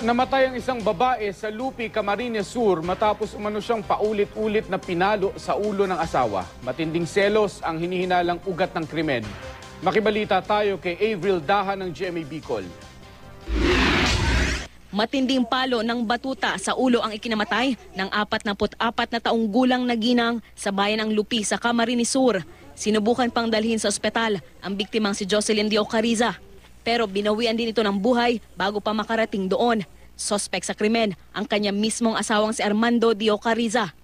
Namatay ang isang babae sa Lupi, Camarines Sur matapos umano siyang paulit-ulit na pinalo sa ulo ng asawa. Matinding selos ang hinihinalang ugat ng krimen. Makibalita tayo kay Avril Daha ng GMA Bicol. Matinding palo ng batuta sa ulo ang ikinamatay ng 44 na taong gulang na ginang sa bayan ng Lupi sa Camarines Sur. Sinubukan pang dalhin sa ospital ang biktimang si Jocelyn Dio Cariza. Pero binawian din ito ng buhay bago pa makarating doon. Sospek sa krimen ang kanya mismong asawang si Armando Dio Cariza.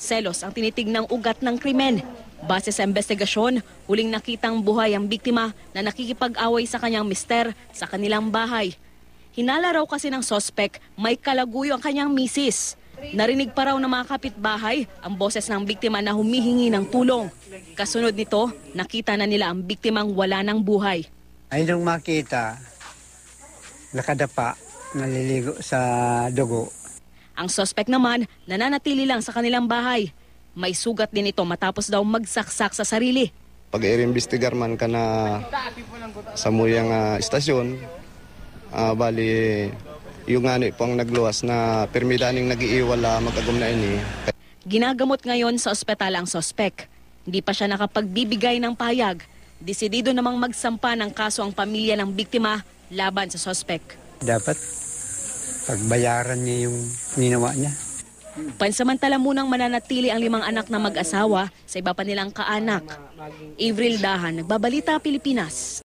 Selos ang tinitig ng ugat ng krimen. Base sa investigasyon, huling nakitang buhay ang biktima na nakikipag-away sa kanyang mister sa kanilang bahay. Hinala raw kasi ng sospek may kalaguyo ang kanyang misis. Narinig pa raw ng mga kapitbahay ang boses ng biktima na humihingi ng tulong. Kasunod nito, nakita na nila ang biktimang wala ng buhay. Ay nung makita, nakadapa, naliligo sa dugo. Ang sospek naman, nananatili lang sa kanilang bahay. May sugat din ito matapos daw magsaksak sa sarili. pag iimbestigar man ka na sa muyang ah, istasyon, ah, bali yung ani po ang nagluwas na permidaning nag-iiwala magagum na ini. Ginagamot ngayon sa ospital ang sospek. Hindi pa siya nakapagbibigay ng payag. Desidido namang magsampa ng kaso ang pamilya ng biktima laban sa sospek. Dapat pagbayaran niya yung ninawa niya. Pansamantala munang mananatili ang limang anak na mag-asawa sa iba pa nilang kaanak. Avril Dahan, Nagbabalita Pilipinas.